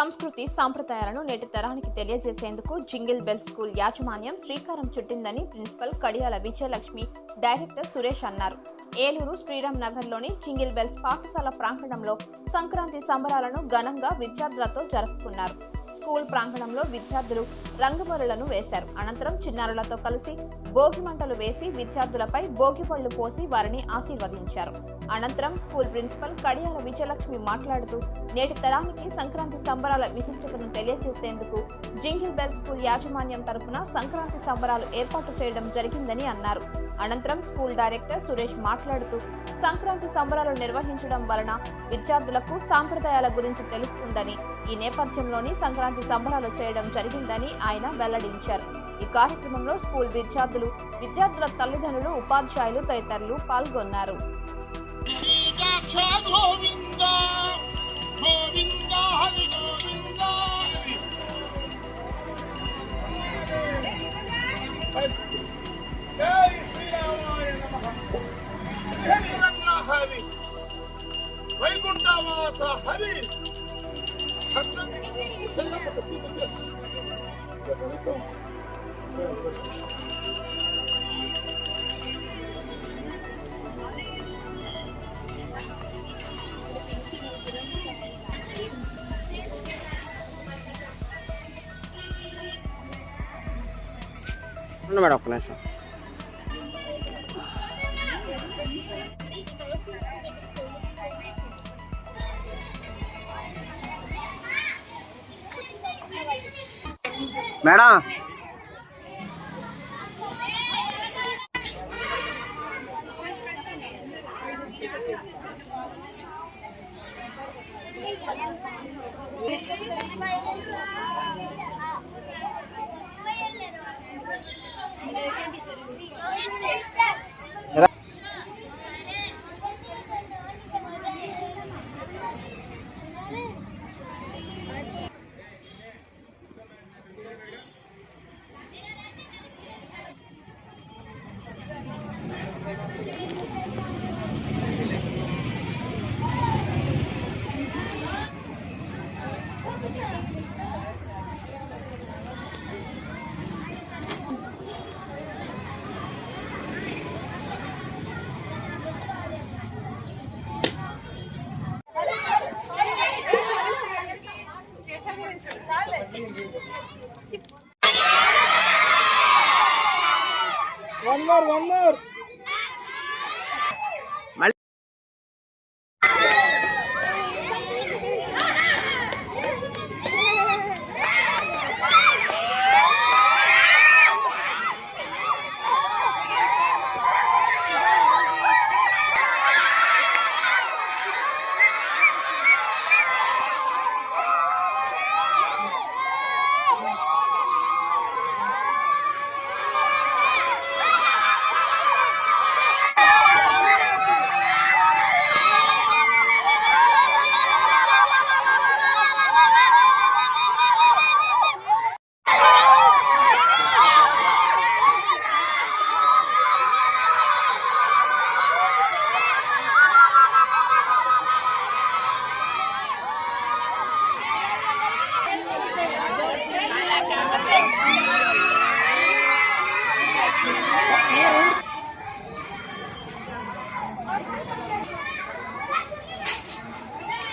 సంస్కృతి సాంప్రదాయాలను నేటి తరానికి తెలియజేసేందుకు జింగిల్ బెల్ స్కూల్ యాజమాన్యం శ్రీకారం చుట్టిందని ప్రిన్సిపల్ కడియాల విజయలక్ష్మి డైరెక్టర్ సురేష్ అన్నారు. ఏలూరు శ్రీరామ్ నగర్లోని జింగిల్ బెల్స్ పాఠశాల ప్రాంగణంలో సంక్రాంతి సంబరాలను ఘనంగా విద్యార్థులతో జరుపుకున్నారు. స్కూల్ ప్రాంగణంలో విద్యార్థులు రంగుమరులను వేశారు. అనంతరం చిన్నారులతో కలిసి భోగి మంటలు వేసి విద్యార్థులపై భోగి పళ్ళు పోసి వారిని ఆశీర్వదించారు. అనంతరం స్కూల్ ప్రిన్సిపల్ కడియాల విజయలక్ష్మి మాట్లాడుతూ నేటి తరానికి సంక్రాంతి సంబరాల విశిష్టతను తెలియజేసేందుకు జింగిల్ బెల్ స్కూల్ యాజమాన్యం తరపున సంక్రాంతి సంబరాలు ఏర్పాటు చేయడం జరిగిందని అన్నారు. అనంతరం స్కూల్ డైరెక్టర్ సురేష్ మాట్లాడుతూ సంక్రాంతి సంబరాలు నిర్వహించడం వలన విద్యార్థులకు సాంప్రదాయాల గురించి తెలుస్తుందని ఈ నేపథ్యంలోని సంక్రాంతి సంబరాలు చేయడం జరిగిందని ఆయన వెల్లడించారు. ఈ కార్యక్రమంలో స్కూల్ విద్యార్థులు విద్యార్థుల తల్లిదండ్రులు ఉపాధ్యాయులు తదితరులు పాల్గొన్నారు. Govinda Govinda Hari No me lo con eso. One more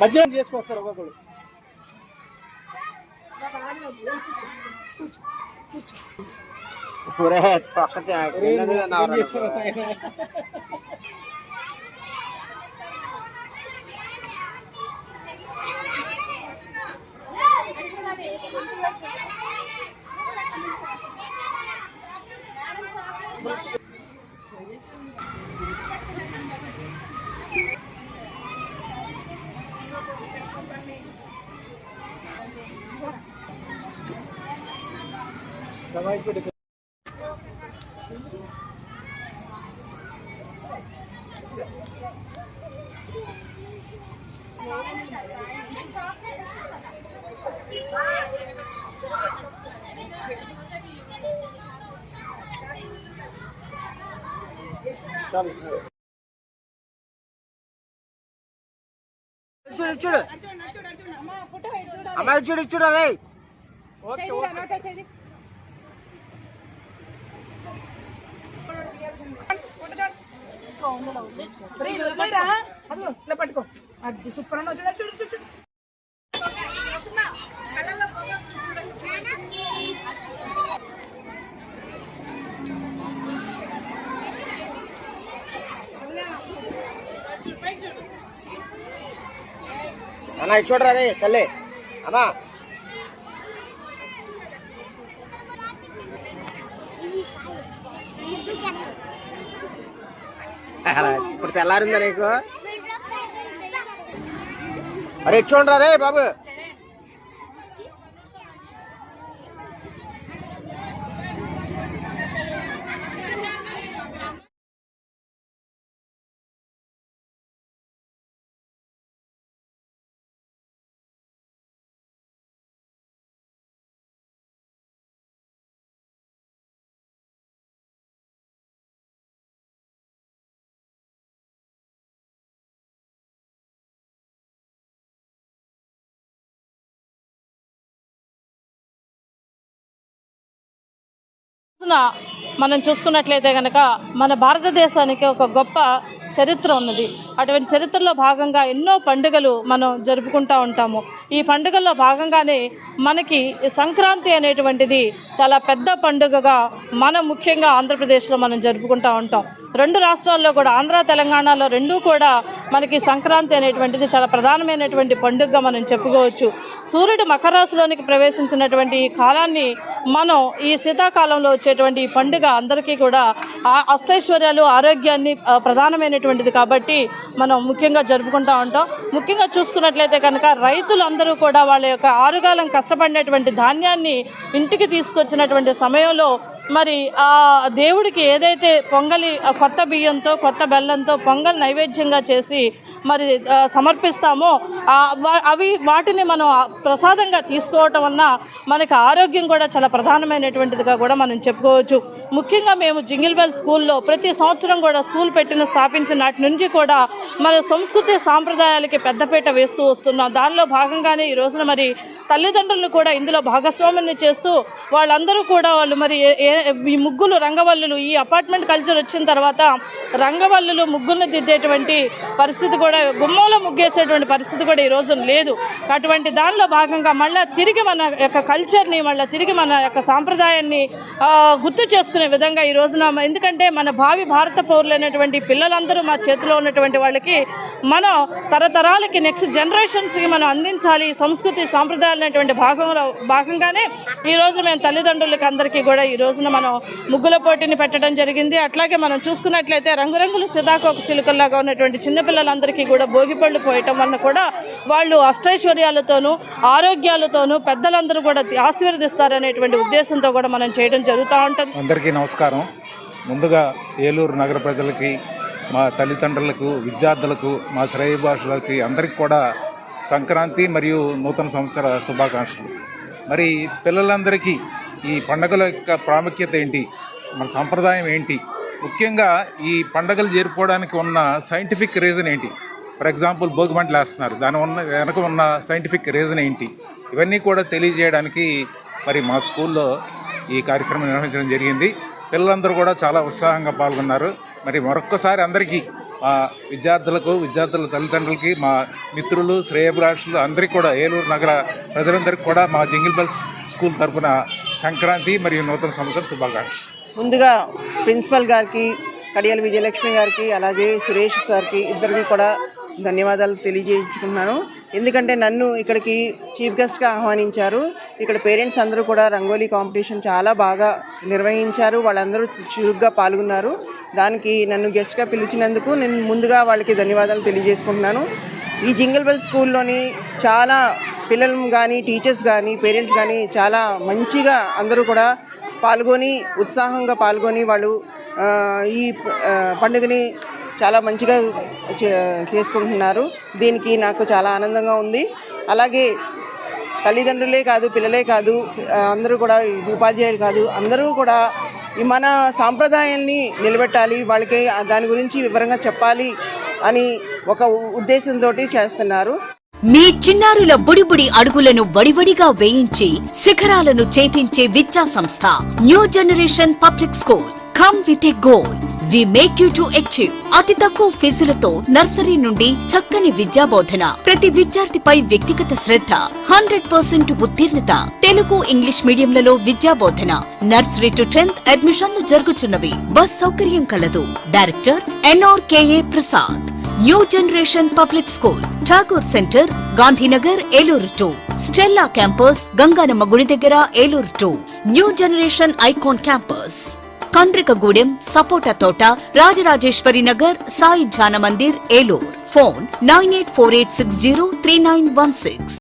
మధ్యలో చేసుకొస్తారు ఒక్కొక్కరు ఒరే తొక్కతే చాలు. చూడు చూడు. అమ్మాయి చూడు చూడు రే అదిగో ఇలా పట్టుకో అది సూపర్ అన్న చూడ చూడు చూడు చూడు అన్న. చూడరా తల్లి అమ్మా అలా ఇప్పుడు తెల్లారిందా నీకు? అరే ఇటు చూడరా రే బాబు. మనం చూసుకున్నట్లయితే కనుక మన భారతదేశానికి ఒక గొప్ప చరిత్ర ఉన్నది. అటువంటి చరిత్రలో భాగంగా ఎన్నో పండుగలు మనం జరుపుకుంటూ ఉంటాము. ఈ పండుగల్లో భాగంగానే మనకి సంక్రాంతి అనేటువంటిది చాలా పెద్ద పండుగగా మనం ముఖ్యంగా ఆంధ్రప్రదేశ్లో మనం జరుపుకుంటూ ఉంటాం. రెండు రాష్ట్రాల్లో కూడా ఆంధ్ర తెలంగాణలో రెండూ కూడా మనకి సంక్రాంతి అనేటువంటిది చాలా ప్రధానమైనటువంటి పండుగగా మనం చెప్పుకోవచ్చు. సూర్యుడు మకర రాశిలోనికి ప్రవేశించినటువంటి ఈ కాలాన్ని మనం ఈ శీతాకాలంలో వచ్చేటువంటి ఈ పండుగ అందరికీ కూడా అష్టైశ్వర్యాలు ఆరోగ్యాన్ని ప్రధానమైన ప్రధానమైనటువంటిది కాబట్టి మనం ముఖ్యంగా జరుపుకుంటూ ఉంటాం. ముఖ్యంగా చూసుకున్నట్లయితే కనుక రైతులందరూ కూడా వాళ్ళ యొక్క ఆరుగాలం కష్టపడినటువంటి ధాన్యాన్ని ఇంటికి తీసుకొచ్చినటువంటి సమయంలో మరి ఆ దేవుడికి ఏదైతే పొంగలి కొత్త బియ్యంతో కొత్త బెల్లంతో పొంగల్ నైవేద్యంగా చేసి మరి సమర్పిస్తామో వా- అవి వాటిని మనం ప్రసాదంగా తీసుకోవటం వలన మనకి ఆరోగ్యం కూడా చాలా ప్రధానమైనటువంటిదిగా కూడా మనం చెప్పుకోవచ్చు. ముఖ్యంగా మేము జింగిల్ బెల్ స్కూల్లో ప్రతి సంవత్సరం కూడా స్కూల్ పెట్టిన స్థాపించిన నాటి నుంచి కూడా మన సంస్కృతి సాంప్రదాయాలకి పెద్దపీట వేస్తూ వస్తున్నాం. దానిలో భాగంగానే ఈ రోజున మరి తల్లిదండ్రులను కూడా ఇందులో భాగస్వామ్యం చేస్తూ వాళ్ళందరూ కూడా వాళ్ళు మరి ఏ- ఈ ముగ్గులు రంగవల్లులు ఈ అపార్ట్మెంట్ కల్చర్ వచ్చిన తర్వాత రంగవల్లులు ముగ్గులను దిద్దేటువంటి పరిస్థితి కూడా గుమ్మంలో ముగ్గేసేటువంటి పరిస్థితి కూడా ఈ రోజు లేదు. అటువంటి దానిలో భాగంగా మళ్ళీ తిరిగి మన యొక్క కల్చర్ని మళ్ళీ తిరిగి మన యొక్క సాంప్రదాయాన్ని గుర్తు చేసుకుని విధంగా ఈ రోజున ఎందుకంటే మన భావి భారత పౌరులైనటువంటి పిల్లలందరూ మా చేతిలో ఉన్నటువంటి వాళ్ళకి మనం తరతరాలకి నెక్స్ట్ జనరేషన్స్కి మనం అందించాలి. సంస్కృతి సాంప్రదాయాలు అనేటువంటి భాగంలో భాగంగానే ఈ రోజు మేము తల్లిదండ్రులకి అందరికీ కూడా ఈ రోజున మనం ముగ్గుల పోటీని పెట్టడం జరిగింది. అట్లాగే మనం చూసుకున్నట్లయితే రంగురంగుల సిదాకోక చిలుకల్లాగా ఉన్నటువంటి చిన్నపిల్లలందరికీ కూడా భోగిపళ్ళు పోయటం వలన కూడా వాళ్ళు అష్టైశ్వర్యాలతోనూ ఆరోగ్యాలతోనూ పెద్దలందరూ కూడా ఆశీర్వదిస్తారనేటువంటి ఉద్దేశంతో కూడా మనం చేయడం జరుగుతూ ఉంటుంది. అందరికీ నమస్కారం. ముందుగా ఏలూరు నగర ప్రజలకి మా తల్లిదండ్రులకు విద్యార్థులకు మా శ్రేయభాషులకి అందరికీ కూడా సంక్రాంతి మరియు నూతన సంవత్సర శుభాకాంక్షలు. మరి పిల్లలందరికీ ఈ పండుగల యొక్క ప్రాముఖ్యత ఏంటి? మన సంప్రదాయం ఏంటి? ముఖ్యంగా ఈ పండుగలు జరుపుకోవడానికి ఉన్న సైంటిఫిక్ రీజన్ ఏంటి? ఫర్ ఎగ్జాంపుల్ భోగిమంటలు వేస్తున్నారు. దాని ఉన్న వెనక ఉన్న సైంటిఫిక్ రీజన్ ఏంటి? ఇవన్నీ కూడా తెలియజేయడానికి మరి మా స్కూల్లో ఈ కార్యక్రమం నిర్వహించడం జరిగింది. పిల్లలందరూ కూడా చాలా ఉత్సాహంగా పాల్గొన్నారు. మరి మరొక్కసారి అందరికీ మా విద్యార్థులకు విద్యార్థుల తల్లిదండ్రులకి మా మిత్రులు శ్రేయభిలాషులు అందరికీ కూడా ఏలూరు నగర ప్రజలందరికీ కూడా మా జింగిల్ బెల్స్ స్కూల్ తరపున సంక్రాంతి మరియు నూతన సంవత్సర శుభాకాంక్షలు. ముందుగా ప్రిన్సిపల్ గారికి కడియాల విజయలక్ష్మి గారికి అలాగే సురేష్ సార్కి ఇద్దరికి కూడా ధన్యవాదాలు తెలియజేయించుకున్నాను ఎందుకంటే నన్ను ఇక్కడికి చీఫ్ గెస్ట్గా ఆహ్వానించారు. ఇక్కడ పేరెంట్స్ అందరూ కూడా రంగోలీ కాంపిటీషన్ చాలా బాగా నిర్వహించారు. వాళ్ళందరూ చురుగ్గా పాల్గొన్నారు. దానికి నన్ను గెస్ట్గా పిలిచినందుకు నేను ముందుగా వాళ్ళకి ధన్యవాదాలు తెలియజేసుకుంటున్నాను. ఈ జింగిల్ బెల్ స్కూల్లోని చాలా పిల్లలు కానీ టీచర్స్ కానీ పేరెంట్స్ కానీ చాలా మంచిగా అందరూ కూడా పాల్గొని ఉత్సాహంగా పాల్గొని వాళ్ళు ఈ పండుగని చాలా మంచిగా చే- చేసుకుంటున్నారు. దీనికి నాకు చాలా ఆనందంగా ఉంది. అలాగే తల్లిదండ్రులే కాదు పిల్లలే కాదు అందరూ కూడా ఉపాధ్యాయులు కాదు అందరూ కూడా ఈ మన సాంప్రదాయాన్ని నిలబెట్టాలి వాళ్ళకి దాని గురించి వివరంగా చెప్పాలి అని ఒక ఉద్దేశంతో చేస్తున్నారు. మీ చిన్నారుల బుడిబుడి అడుగులను వడివడిగా వేయించి శిఖరాలను చేతించే విద్యా సంస్థ new generation public school. Come with a goal we make you to achieve అతి తక్కువ ఫీజులతో నర్సరీ నుండి చక్కని విద్యాబోధన. ప్రతి విద్యార్థిపై వ్యక్తిగత శ్రద్ధ హండ్రెడ్ పర్సెంట్ ఉత్తీర్ణత. తెలుగు ఇంగ్లీష్ మీడియంలలో విద్యాబోధన. నర్సరీ టు టెన్త్ అడ్మిషన్లు జరుగుతున్నవి బస్ సౌకర్యం కలదు. Director NRKA Prasad. New generation public school Thakur centre Gandhinagar Eluru two Stella campus Ganganamma గుడి దగ్గర Eluru two new generation icon campus. Kandrikagudem సపోటా తోట Rajarajeshwari Nagar Sai Jana Mandir Eluru. Phone nine eight four eight six zero three nine one six.